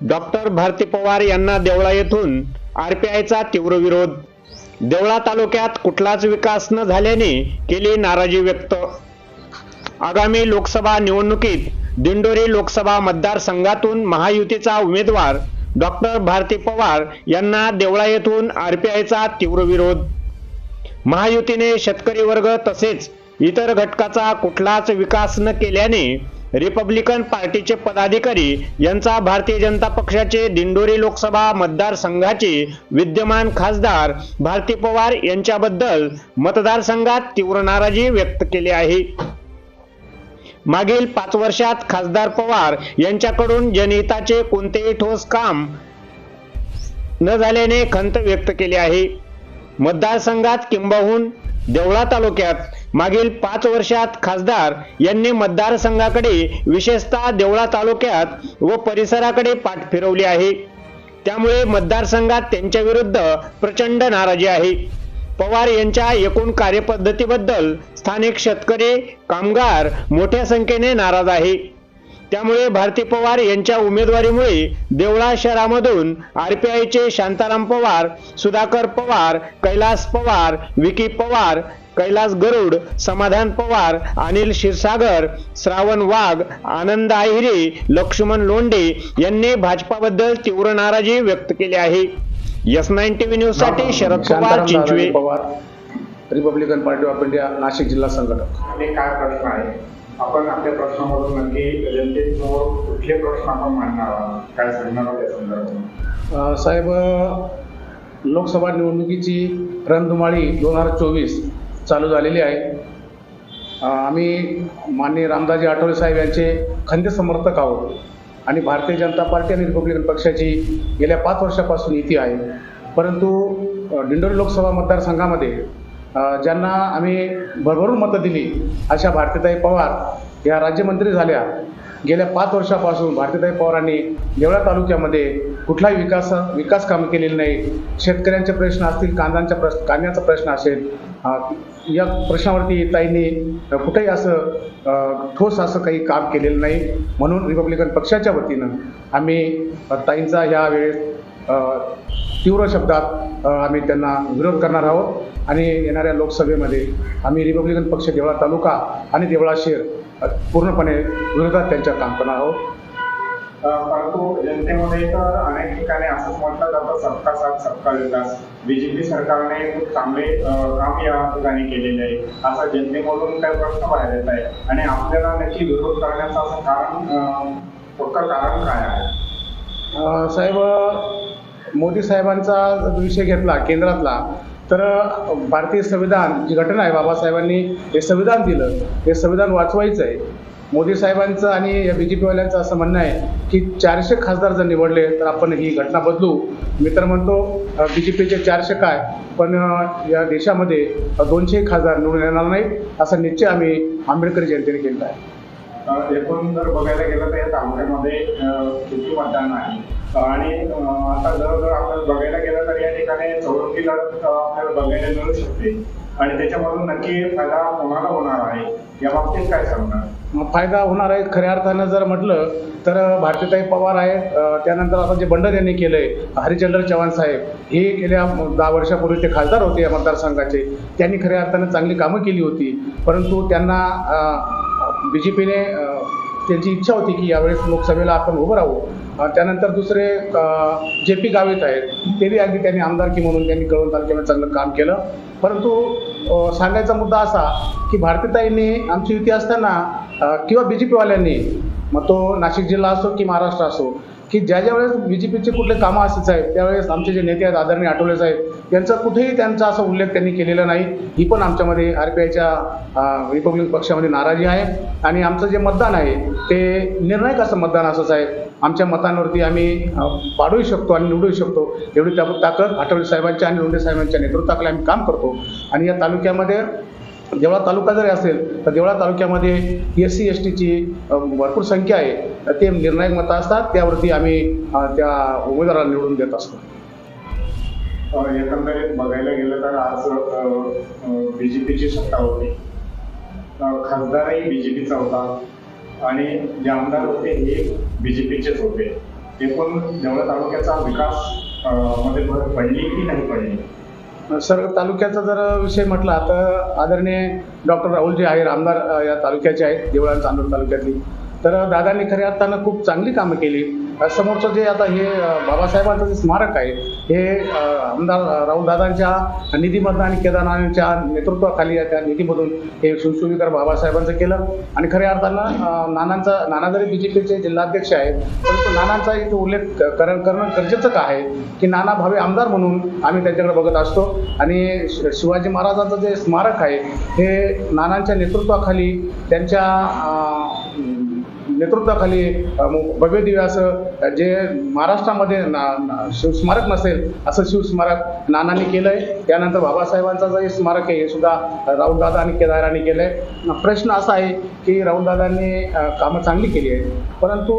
Doctor Bharti Pawar यांना देवळा येथून आरपीआयचा तीव्र विरोध. देवळा तालुक्यात कुठलाच विकास न झाल्याने केली नाराजी व्यक्त. आगामी लोकसभा निवडणुकीत दिंडोरी लोकसभा मतदारसंघातून महायुतीचा उमेदवार डॉक्टर भारती पवार यांना देवळा येथून आरपीआयचा तीव्र विरोध. महायुतीने शेतकरी वर्ग तसेच इतर घटकाचा कुठलाच विकास न केल्याने रिपब्लिकन पार्टीचे पदाधिकारी यांचा भारतीय जनता पक्षाचे दिंडोरी लोकसभा मतदारसंघाचे विद्यमान खासदार भारती पवार यांच्याबद्दल मतदारसंघात तीव्र नाराजी व्यक्त केली आहे. मागील पाच वर्षात खासदार पवार यांच्याकडून जनहिताचे कोणतेही ठोस काम न झाल्याने खंत व्यक्त केली आहे. मतदारसंघात किंबहून देवळा तालुक्यात मागील पाच वर्षात खासदार यांनी मतदारसंघाकडे विशेषतः देवळा तालुक्यात व परिसराकडे पाठ फिरवली आहे. त्यामुळे मतदारसंघात त्यांच्या विरुद्ध प्रचंड नाराजी आहे. पवार यांच्या एकूण कार्यपद्धतीबद्दल स्थानिक शेतकरी कामगार मोठ्या संख्येने नाराज आहे. त्यामुळे भारती पवार यांच्या उमेदवारीमुळे देवळा शहरामधून आरपीआयचे शांताराम पवार सुधाकर पवार कैलास पवार विकी पवार कैलास गरुड समाधान पवार अनिल क्षीरसागर श्रावण वाघ आनंद आहिरे लक्ष्मण लोंढे यांनी भाजपाबद्दल तीव्र नाराजी व्यक्त केली आहे. एस नाईन टीव्ही न्यूजसाठी Sharad Pawar Chinchawe. Republican party of India Nashik जिल्हा संघटक. आणि काय प्रश्न आहे? आपण आपल्या प्रश्नामधून नक्की जनतेसमोर कुठले प्रश्न आपण मांडणार आहोत? काय सांगणार या संदर्भात? साहेब लोकसभा निवडणुकीची रणधुमाळी दोन हजार चोवीस चालू झालेली आहे. आम्ही माननीय रामदाजी आठवले साहेब यांचे खंदे समर्थक आहोत आणि भारतीय जनता पार्टी आणि रिपब्लिकन पक्षाची गेल्या पाच वर्षापासून युती आहे. परंतु अं, दिंडोरी लोकसभा मतदारसंघामध्ये ज्यांना आम्ही भरभरून मतं दिली अशा भारतीताई पवार या राज्यमंत्री झाल्या. गेल्या पाच वर्षापासून भारतीताई पवारांनी देवळा तालुक्यामध्ये कुठलाही विकास विकास काम केलेली नाही. शेतकऱ्यांचे प्रश्न असतील कांद्यांचा प्रश्न कांद्याचा प्रश्न असेल या प्रश्नावरती ताईंनी कुठेही असं ठोस असं काही काम केलेलं नाही. म्हणून रिपब्लिकन पक्षाच्या वतीनं आम्ही ताईंचा या वेळेस तीव्र शब्दात आम्ही त्यांना विरोध करणार आहोत. आणि येणाऱ्या लोकसभेमध्ये आम्ही रिपब्लिकन पक्ष देवळा तालुका आणि देवळा शहर पूर्णपणे विरोधात त्यांच्या काम करणार आहोत. परंतु जनतेमध्ये तर अनेक ठिकाणी असंच म्हटलं जातं सबका साथ सबका विकास. बीजेपी सरकारने खूप चांगले काम या ठिकाणी केलेले आहे. असं जनतेमधून काही प्रश्न बाहेर येत आहे आणि आपल्याला नक्की विरोध करण्याचं असं कारण पक्कं कारण काय आहे? साहेब मोदी साहेबांचा जर विषय घेतला केंद्रातला तर भारतीय संविधान जी घटना आहे बाबासाहेबांनी हे संविधान दिलं. हे संविधान वाचवायचं आहे. मोदी साहेबांचं आणि या बी जे पीवाल्यांचं असं म्हणणं आहे की चारशे खासदार जर निवडले तर आपण ही घटना बदलू. मी तर म्हणतो बी जे पीचे चारशे काय पण या देशामध्ये दोनशे खासदार निवडून येणार नाही असा निश्चय आम्ही आंबेडकरी जनतेने केलेला आहे. एकूण जर बघायला गेलं तर या तालुक्यामध्ये मतदान आहे? आणि आता जर जर आपण बघायला गेलं तर या ठिकाणी चौरंगी लढत आपल्याला बघायला मिळू शकते. आणि त्याच्यामधून नक्की फायदा कोणाला होणार आहे? या बाबतीत काय सांगणार? मग फायदा होणार आहे खऱ्या अर्थानं जर म्हटलं तर भारतीताई पवार आहे. त्यानंतर आता जे बंडर यांनी केलं आहे हरिचंद्र चव्हाण साहेब हे गेल्या दहा वर्षापूर्वी ते खासदार होते या मतदारसंघाचे. त्यांनी खऱ्या अर्थानं चांगली कामं केली होती. परंतु त्यांना बी जे पीने त्यांची इच्छा होती की यावेळेस लोकसभेला आपण उभं राहू. त्यानंतर दुसरे जे पी गावित आहेत ते बी अगदी त्यांनी आमदारकी म्हणून त्यांनी कळवण तालुक्यामध्ये चांगलं काम केलं. परंतु सांगायचा मुद्दा असा की भारतीताईंनी आमची युती असताना किंवा बी जे पीवाल्यांनी मग तो नाशिक जिल्हा असो की महाराष्ट्र असो की ज्या ज्या वेळेस बी जे पीचे कुठले कामं असत साहेब त्यावेळेस आमचे जे नेते आहेत आदरणीय आठवले साहेब यांचा कुठेही त्यांचा असा उल्लेख त्यांनी केलेला नाही. ही पण आमच्यामध्ये आर पी आयच्या रिपब्लिक पक्षामध्ये नाराजी आहे. आणि आमचं जे मतदान आहे ते निर्णायक असं मतदान असं साहेब आमच्या मतांवरती आम्ही पाडूही शकतो आणि निवडूही शकतो. एवढी त्या ताकद आठवले साहेबांच्या आणि लोंढे साहेबांच्या नेतृत्वाखाली आम्ही काम करतो. आणि या तालुक्यामध्ये देवळा तालुका जरी असेल तर देवळा तालुक्यामध्ये एस सी एस टीची भरपूर संख्या आहे ते निर्णायक मतं असतात. त्यावरती आम्ही त्या उमेदवाराला निवडून देत असतो. एकंदरीत बघायला गेलं तर आज बीजेपीची सत्ता होती. अं, खासदारही बीजेपीचा होता. आणि जे आमदार होते हे बीजेपीचेच होते. ते पण देवळा तालुक्याचा विकासमध्ये भर पडली की नाही पडली? सर तालुक्याचा जर विषय म्हटला तर आदरणीय डॉक्टर राहुलजी आहेर आमदार या तालुक्याचे आहेत देवळा चांदूर तालुक्यातली. तर दादांनी खऱ्या अर्थानं खूप चांगली कामं केली. समोरचं जे आता हे बाबासाहेबांचं जे स्मारक आहे हे आमदार राहुल दादांच्या निधीमधनं आणि केदारनाथांच्या नेतृत्वाखाली त्या निधीमधून हे सुशोभीकर बाबासाहेबांचं केलं. आणि खऱ्या अर्थानं नानांचा नाना जरी बी जे पीचे जिल्हाध्यक्ष आहेत परंतु नानांचा इथं उल्लेख करण करणं गरजेचं का आहे? की नाना भावे आमदार म्हणून आम्ही त्यांच्याकडे बघत असतो. आणि शि- शिवाजी महाराजांचं जे स्मारक आहे हे नानांच्या नेतृत्वाखाली त्यांच्या नेतृत्वाखाली भव्य दिव्य असं जे महाराष्ट्रामध्ये ना- ना- शिवस्मारक नसेल असं शिवस्मारक नानांनी केलंय. त्यानंतर बाबासाहेबांचं जे स्मारक आहे हे सुद्धा राहुलदादा आणि केदारांनी केलंय. प्रश्न असा आहे की राहुलदादांनी कामं चांगली केली आहेत. परंतु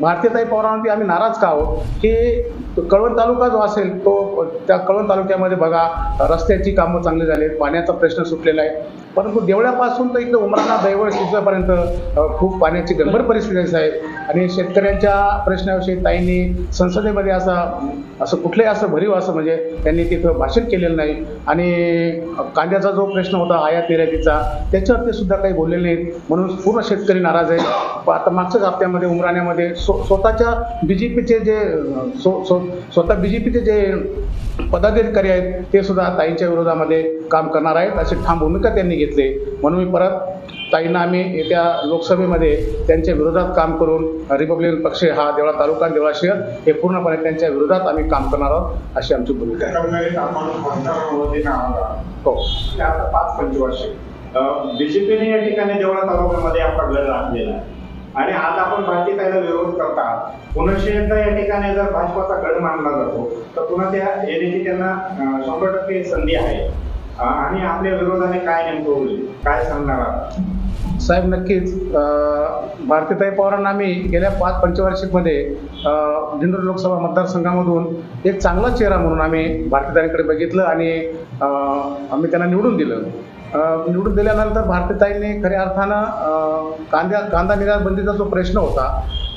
भारतीयताई पवारांवरती आम्ही नाराज का आहोत? की कळवण तालुका जो असेल तो त्या कळवण तालुक्यामध्ये बघा रस्त्याची कामं चांगली झाली आहेत पाण्याचा प्रश्न सुटलेला आहे. परंतु देवळ्यापासून तर इथं उमराणा दैवळ शिजपर्यंत खूप पाण्याची गंभीर परिस्थिती आहे आणि शेतकऱ्यांच्या प्रश्नाविषयी ताईंनी संसदेमध्ये असा असं कुठलंही असं भरीव असं म्हणजे त्यांनी तिथं भाषण केलेलं नाही. आणि कांद्याचा जो प्रश्न होता आयात निर्यातीचा त्याच्यावर ते सुद्धा काही बोललेले नाहीत. म्हणून पूर्ण शेतकरी नाराज आहे. आता मागच्याच हप्त्यामध्ये उमराण्यामध्ये स्वतःच्या बी जे पीचे जे स्वतः बी जे पीचे जे पदाधिकारी आहेत ते सुद्धा ताईंच्या विरोधामध्ये काम करणार आहेत. अशी ठाम भूमिका त्यांनी घेतली. म्हणून मी परत ताईंना आम्ही येत्या लोकसभेमध्ये त्यांच्या विरोधात काम करून रिपब्लिकन पक्ष हा देवळा तालुका देवळा शहर हे पूर्णपणे त्यांच्या विरोधात आम्ही काम करणार आहोत अशी आमची भूमिका आहे. हो. पाच पंचवर्ष. बीजेपीने या ठिकाणी देवळा तालुक्यामध्ये आपला गड राखलेला आहे. आणि आज आपण भारतीय विरोध करता पुनश्च एकदा या ठिकाणी जर भाजपाचा गड मानला जातो तर पुन्हा त्या येण्याची त्यांना शंभर टक्के संधी आहे. आणि आपल्या विरोधाने काय नेमकं होईल? काय सांगणार आहात? साहेब नक्कीच. भारतीताई पवारांना आम्ही गेल्या पाच पंचवार्षिकमध्ये दिंडोर लोकसभा मतदारसंघामधून एक चांगला चेहरा म्हणून आम्ही भारतीताईंकडे बघितलं आणि आम्ही त्यांना निवडून दिलं. निवडून दिल्यानंतर भारतीताईंनी खऱ्या अर्थानं कांद्या कांदा निर्यात बंदीचा जो प्रश्न होता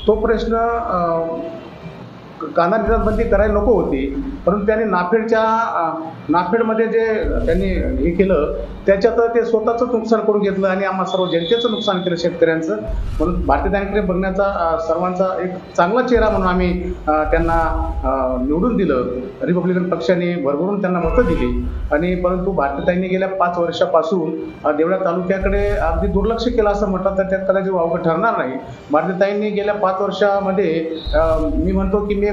तो प्रश्न कांदा निर्यातबंदी करायला नको होती. परंतु त्यांनी नाफेडच्या नाफेडमध्ये जे त्यांनी हे केलं त्याच्यात ते स्वतःचं नुकसान करून घेतलं आणि आम्हा सर्व जनतेचं नुकसान केलं शेतकऱ्यांचं. म्हणून भारतीय बँकेकडे बघण्याचा सर्वांचा एक चांगला चेहरा म्हणून आम्ही त्यांना निवडून दिलं. रिपब्लिकन पक्षाने भरभरून त्यांना मतं दिली. आणि परंतु भारतीताईंनी गेल्या पाच वर्षापासून देवळा तालुक्याकडे अगदी दुर्लक्ष केलं असं म्हटलं तर त्यात कदाचित वावगं ठरणार नाही. भारतीताईंनी गेल्या पाच वर्षामध्ये मी म्हणतो की मी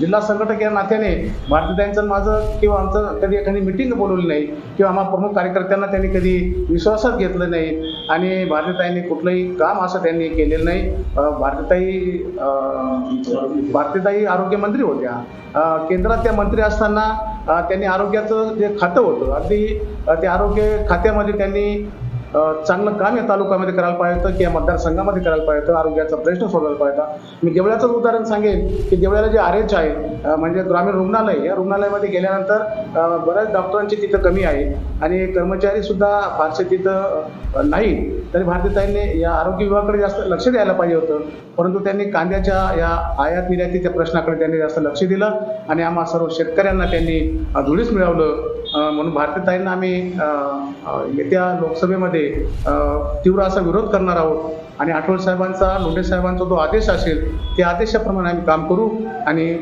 जिल्हा संघटक या नात्याने भारतीताईंचं माझं किंवा आमचं कधी एखादी मिटिंग बोलवली नाही किंवा आम्हा प्रमुख कार्यकर्त्यांना त्यांनी कधी विश्वासात घेतलं नाही आणि भारतीताईंनी कुठलंही काम असं त्यांनी केलेलं नाही. भारतीताई भारतीताई आरोग्यमंत्री होत्या. केंद्रात त्या मंत्री असताना त्यांनी आरोग्याचं जे खातं होतं अगदी ते आरोग्य खात्यामध्ये त्यांनी चांगलं काम या तालुक्यामध्ये करायला पाहिजे होतं किंवा मतदारसंघामध्ये करायला पाहिजे होतं आरोग्याचा प्रश्न सोडवायला पाहिजे होता. मी देवळ्याचंच उदाहरण सांगेन की देवळ्याला जे आर एच आहे म्हणजे ग्रामीण रुग्णालय या रुग्णालयामध्ये गेल्यानंतर बऱ्याच डॉक्टरांची तिथं कमी आहे आणि कर्मचारी सुद्धा फारसे तिथं नाही. तरी भारतीताईंनी या आरोग्य विभागाकडे जास्त लक्ष द्यायला पाहिजे होतं. परंतु त्यांनी कांद्याच्या या आयात निर्यातीच्या प्रश्नाकडे त्यांनी जास्त लक्ष दिलं आणि आम्हा सर्व शेतकऱ्यांना त्यांनी धुळीस मिळवलं. म्हणून भारतीताईंना आम्ही येत्या लोकसभेमध्ये तीव्र असा विरोध करणार आहोत. आणि आठवड साहेबांचा लोंढे साहेबांचा जो आदेश असेल त्या आदेशाप्रमाणे आम्ही काम करू. आणि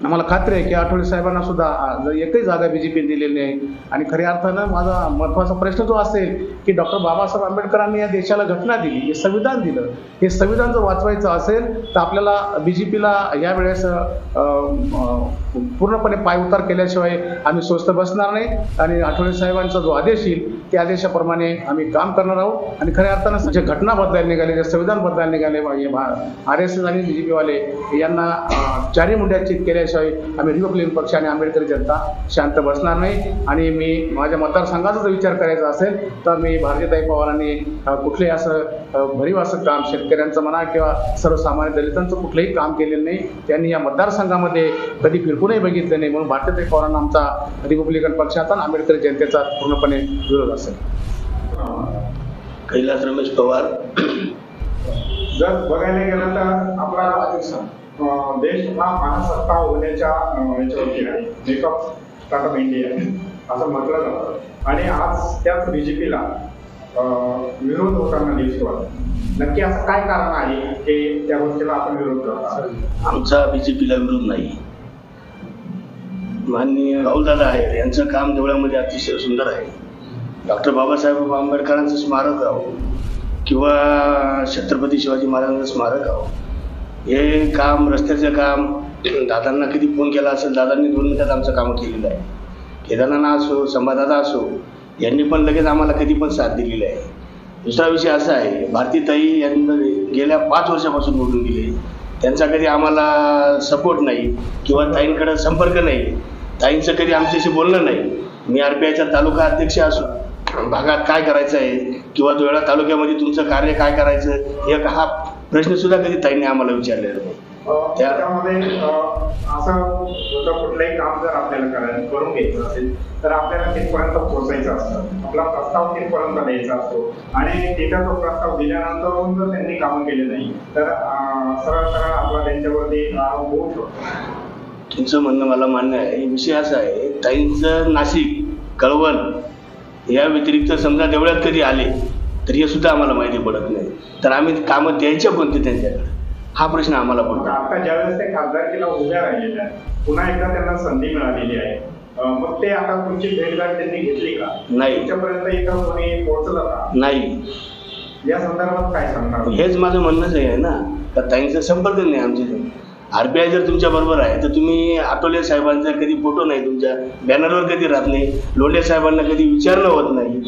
आम्हाला खात्री आहे की आठवले साहेबांना सुद्धा जर एकही जागा बी जे पी दिलेली नाही. आणि खऱ्या अर्थानं माझा महत्त्वाचा प्रश्न जो असेल की डॉक्टर बाबासाहेब आंबेडकरांनी या देशाला घटना दिली हे संविधान दिलं. हे संविधान जर वाचवायचं असेल तर आपल्याला बी जे पीला यावेळेस पूर्णपणे पायउतार केल्याशिवाय आम्ही स्वस्त बसणार नाही. आणि आठवले साहेबांचा जो आदेश येईल त्या आदेशाप्रमाणे आम्ही काम करणार आहोत. आणि खऱ्या अर्थानं जे घटना बदलायला निघाले जे संविधान बदलायला निघाले आर एस एस आणि बी जे पीवाले यांना चारी मुंड्याचित केल्याशिवाय आम्ही रिपब्लिकन पक्ष आणि आंबेडकरी जनता शांत बसणार नाही. आणि मी माझ्या मतदारसंघाचा जर विचार करायचा असेल तर मी भारतीयताई पवारांनी कुठलेही कुठलंही असं भरीव असं काम शेतकऱ्यांचं म्हणा किंवा सर्वसामान्य दलितांचं कुठलंही काम केलेलं नाही त्यांनी या मतदारसंघामध्ये कधी फिरकूनही बघितलं नाही म्हणून भारतीय पवारांना आमचा रिपब्लिकन पक्षाचा आणि आंबेडकरी जनतेचा पूर्णपणे विरोध असेल. कैलास रमेश पवार. जर बघायला गेलं तर आपला देश हा महासत्ता होण्याच्या याच्यावरती आहे. मेकअप स्टार्टअप इंडिया असं म्हटलं जातं. आणि आज त्याच बीजेपीला विरोध होताना दिसतो नक्की असं काय कारण आहे की त्या गोष्टीला आपण विरोध करतो आमचा बीजेपीला विरोध नाही. माननीय राहुलदादा आहे यांचं काम देवळामध्ये अतिशय सुंदर आहे. डॉक्टर बाबासाहेब आंबेडकरांचं स्मारक आहो किंवा छत्रपती शिवाजी महाराजांचं स्मारक आहो. हे काम रस्त्याचं काम दादांना कधी फोन केला असेल दादांनी दोन मिनिटात आमचं काम केलेलं आहे. केदारनाथ असो संभादादा असो यांनी पण लगेच आम्हाला कधी पण साथ दिलेली आहे. दुसरा विषय असा आहे भारतीताई यांना गेल्या पाच वर्षापासून निवडून गेले त्यांचा कधी आम्हाला सपोर्ट नाही किंवा ताईंकडं संपर्क नाही. ताईंचं कधी आमच्याशी बोलणं नाही. मी आर पी आयचा तालुका अध्यक्ष असो भागात काय करायचं आहे किंवा दोळा तालुक्यामध्ये तुमचं कार्य काय करायचं हे हा प्रश्न सुद्धा कधी ताईंनी आम्हाला विचारलेला नाही. त्याच्यामध्ये असं कुठलंही काम जर आपल्याला करायला करून घ्यायचं असेल तर आपल्याला तिथपर्यंत पोहोचायचं असतं. आपला प्रस्ताव तिथपर्यंत द्यायचा असतो. आणि तिथं तो प्रस्ताव दिल्यानंतर जर त्यांनी काम केले नाही तर सरळ सरळ आपला त्यांच्यावरती आरोप होऊ शकतो. तुमचं म्हणणं मला मान्य आहे. विषय असा आहे ताईंचं नाशिक कळवण या व्यतिरिक्त समजा देवळ्यात कधी आले तर हे सुद्धा आम्हाला माहिती पडत नाही. तर आम्ही कामं द्यायच्या कोणते त्यांच्याकडे? हा प्रश्न आम्हाला पडतो. आता ज्यावेळेस ते खासदारकीला उभ्या राहिलेल्या आहेत पुन्हा एकदा त्यांना संधी मिळालेली आहे. मग ते आता तुमची भेटगाठ त्यांनी घेतली का? नाही. तुमच्यापर्यंत इथं कोणी पोहोचलं का? नाही. या संदर्भात काय सांगणार? हेच माझं म्हणणंच आहे ना. तर ताईंचा संपर्क नाही आमच्या आरबीआय जर तुमच्या बरोबर आहे तर तुम्ही आठवले साहेबांचा कधी फोटो नाही तुमच्या बॅनरवर कधी राहत नाही लोंढे साहेबांना कधी विचारणं होत नाही.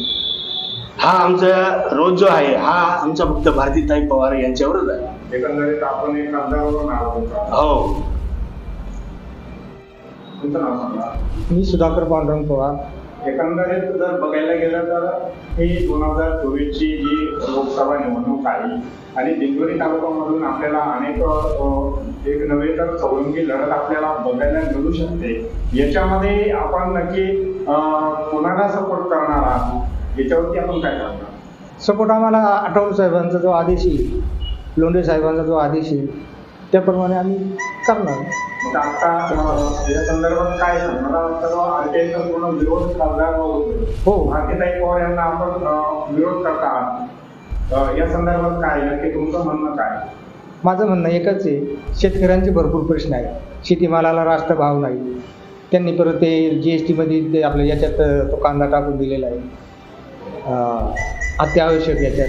हा आमचा रोज जो आहे हा आमचा फक्त भारतीताई पवार यांच्यावरच आहे. एकंदरीत आपण एक खासदारावरून आहोत होता. हो. तुमचं नाव सांगा. मी सुधाकर पांडुरंग पवार. एकंदरीत जर बघायला गेलं तर ही दोन हजार चोवीसची जी लोकसभा निवडणूक आहे आणि दिंडोरी तालुक्यामधून आपल्याला अनेक एक नव्हे तर चौरंगी लढत आपल्याला बघायला मिळू शकते. याच्यामध्ये आपण नक्की कोणाला सपोर्ट करणार आहात? याच्यावरती आपण काय करणार? सपोर्ट आम्हाला आठवले साहेबांचा जो आदेश येईल लोंढे साहेबांचा जो आदेश येईल त्याप्रमाणे आम्ही करणार मग आता अ, या संदर्भात काय मला वाटतं पूर्ण विरोध खासदार होतो हो. भारतीताई पवार यांना आपण अ, विरोध करता आहात. अ, या संदर्भात काय? नक्की तुमचं म्हणणं काय? माझं म्हणणं एकच आहे शेतकऱ्यांचे भरपूर प्रश्न आहेत. शेतीमालाला राष्ट्र भाव नाही. त्यांनी परत ते जी एस टीमध्ये ते आपल्या याच्यात अं, तो कांदा टाकून दिलेला आहे. अं, अत्यावश्यक याच्यात.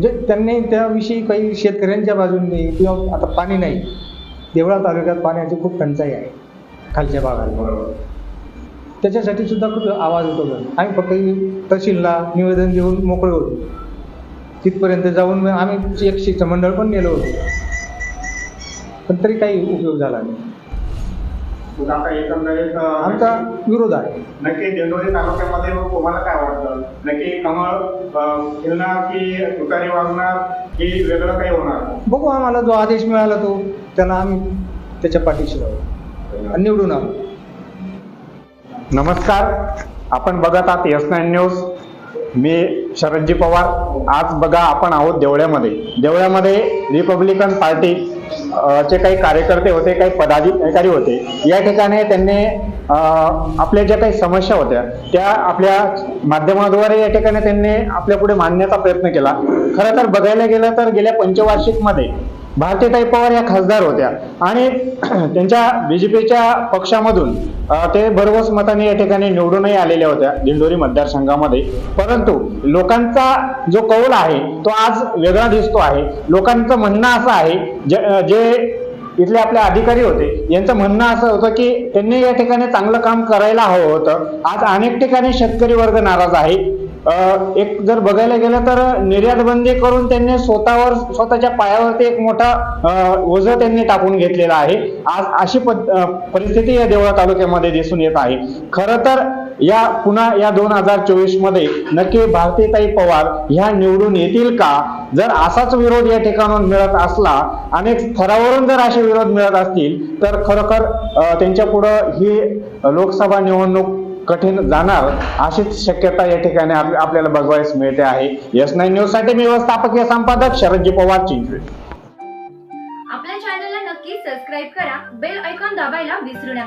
म्हणजे त्यांनी त्याविषयी काही शेतकऱ्यांच्या बाजूने किंवा आता पाणी नाही. देवळा तालुक्यात पाण्याची खूप टंचाई आहे खालच्या बरोबर. त्याच्यासाठी सुद्धा खूप आवाज होतो आम्ही फक्त तहसीलला निवेदन देऊन मोकळे होतो. तिथपर्यंत जाऊन आम्ही एक शिष्टमंडळ पण नेलो होतो. पण तरी काही उपयोग झाला नाही. आता एकंदरीत आमचा विरोध आहे. नक्की दिंडोरी तालुक्यामध्ये मग तुम्हाला काय वाटतं? नक्की कमळ अ, खिलणार की तुतारी वागणार की वेगळं काही होणार? बघू आम्हाला जो आदेश मिळाला तो त्याला आम्ही त्याच्या पाठीशी राहू आणि निवडून आणू नमस्कार. आपण बघत आहात एस नाईन न्यूज. मी शरदजी पवार. आज बघा आपण आहोत देवळ्यामध्ये. देवळ्यामध्ये रिपब्लिकन पार्टी चे काही कार्यकर्ते होते काही पदाधिकारी होते या ठिकाणी त्यांनी आपल्या ज्या काही समस्या होत्या त्या आपल्या माध्यमाद्वारे या ठिकाणी त्यांनी आपल्या पुढे मांडण्याचा प्रयत्न केला. खरं तर बघायला गेलं तर गेल्या पंचवार्षिकमध्ये भारतीताई पवार या खासदार होत्या. आणि त्यांच्या बीजेपीच्या पक्षामधून ते भरघोस मताने या ठिकाणी निवडूनही आलेल्या होत्या दिंडोरी मतदारसंघामध्ये. परंतु लोकांचा जो कौल आहे तो आज वेगळा दिसतो आहे. लोकांचं म्हणणं असं आहे जे जे इथले आपले अधिकारी होते. यांचं म्हणणं असं होतं की त्यांनी या ठिकाणी चांगलं काम करायला हवं होतं. आज अनेक ठिकाणी शेतकरी वर्ग नाराज आहे. एक जर बघायला गेलं तर निर्यात बंदी करून त्यांनी स्वतःवर स्वतःच्या पायावरती एक मोठा ओझ ओझं त्यांनी टाकून घेतलेला आहे. आज अशी परिस्थिती या देवळा तालुक्यामध्ये दिसून येत आहे. खरं तर या पुन्हा या दोन हजार चोवीसमध्ये नक्की भारतीताई पवार ह्या निवडून येतील का? जर असाच विरोध या ठिकाणून मिळत असला अनेक स्तरावरून जर असे विरोध मिळत असतील तर खरोखर त्यांच्या पुढं ही लोकसभा निवडणूक कठीण जाणार अशीच शक्यता या ठिकाणी आपल्याला बघवायस मिळते आहे. एस नाईन न्यूजसाठी मी व्यवस्थापकीय संपादक शरदजी पवार चिंचवे. आपल्या चॅनलला नक्की सबस्क्राईब करा. बेल ऐकॉन दाबायला विसरू नका.